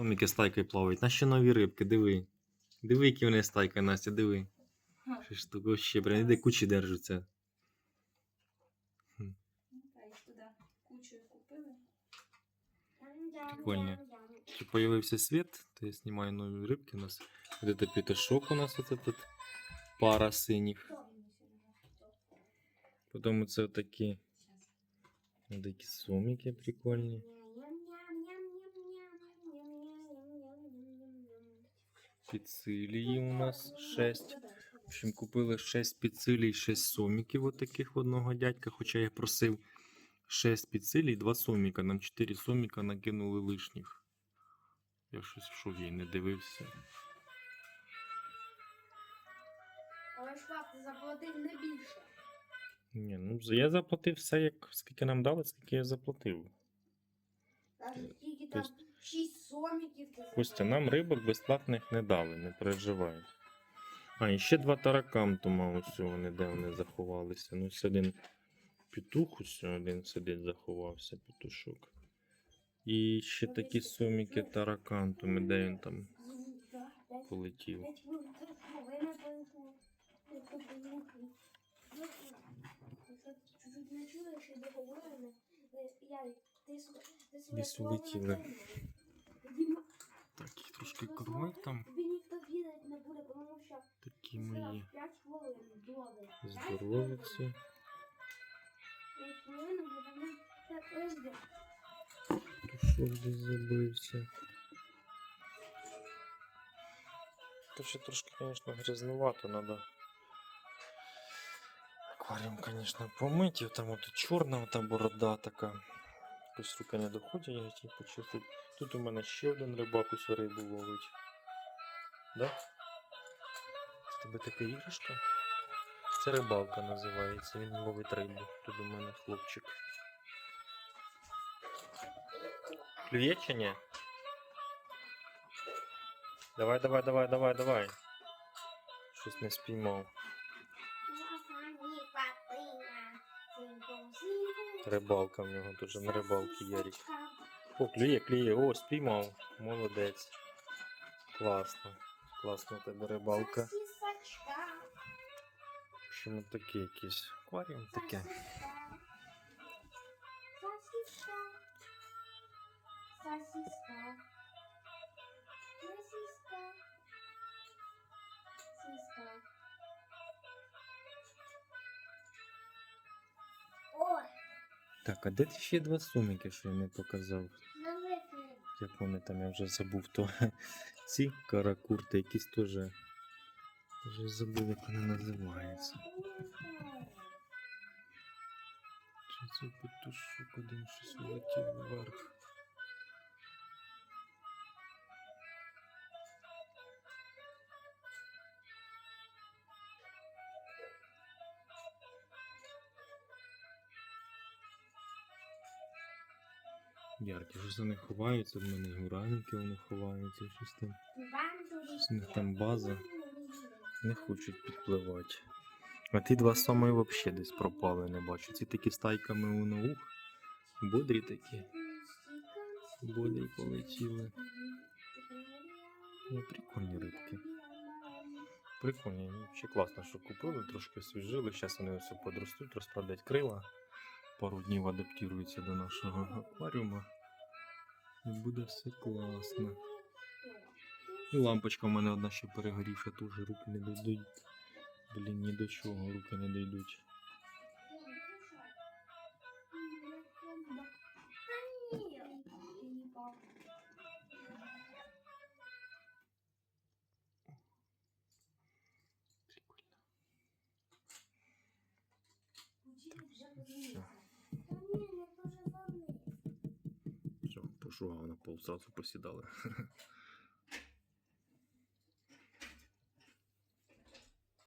Соміки стайкою плавають. Наші нові рибки, диви. Диви, які вони стайка, Настя, диви. Що ж таке ще, блін, іде кучі держаться. Ну, їх туди купили. Прикольно. Чи появився світ, то я знімаю нові рибки. У нас вот это петушок у нас вот этот пара синіх. Потім це такі такі соміки прикольні. Підсилії у нас 6. В общем, купили 6 підсилій, 6 соміків от таких одного дядька, хоча я просив 6 підсилій, 2 соміка. Нам 4 соміка накинули лишніх. Я щось в шогі не дивився. Але пап, ти заплатив не більше. Ні, ну я заплатив все, як скільки нам дали, скільки я заплатив. Навіть тільки там 6 соміків Костя, нам рибок безплатних не дали, не переживай. А, і ще два таракантума, ось вони де вони заховалися. Ну, ось один петух, ось один сидить, заховався, петушок. І ще такі суміки таракантуми, де він там полетів. Чуть-чуть не Так, їх трошки ти там. Тобі ніхто вірити не буде, тому що Такі мої 5 хвилин добре. здорові ці. 5 хвилин, бо вони це езде. Пішов десь забився. То ще трошки, звісно, грязнувато треба. Акваріум, звісно, помити. Там от чорна та борода така. Якось руки не доходять, я хотів почистити. Тут у мене ще один рибак усю рибу ловить. Да? Це тебе така іграшка? Це рибалка називається, він ловить рибу. Тут у мене хлопчик. Клює чи ні? Давай, давай, давай, давай, давай. Щось не спіймав. Рибалка в нього тут же на рибалці Ярик. О, клює, клює, о, спіймав. Молодець. Класно. У тебе рибалка. В общем, от таке якийсь акваріум таке. Сосиска. Сосиска. Сосиска. Сосиска. Так, а де ти ще два суміки, що я не показав? Як вони там, я вже забув, то ці каракурти якісь теж. Вже забув, як вони називаються. Чи це петушок один щось летів вверх? Яркі, щось вони ховаються, в мене гураніки вони ховаються, щось там. Щось у них там база. Не хочуть підпливати. А ті два самої взагалі десь пропали, не бачу. Ці такі стайками у наук. Бодрі такі. Бодрі полетіли. Ну, прикольні рибки. Прикольні. Ну, Ще класно, що купили, трошки освіжили. Зараз вони все подростуть, розправлять крила. Пару днів адаптується до нашого акваріума. І буде все класно. І лампочка в мене одна ще перегорівша, теж руки не дійдуть. Блін, ні до чого руки не дійдуть. Все, вона на пол, зразу посідали.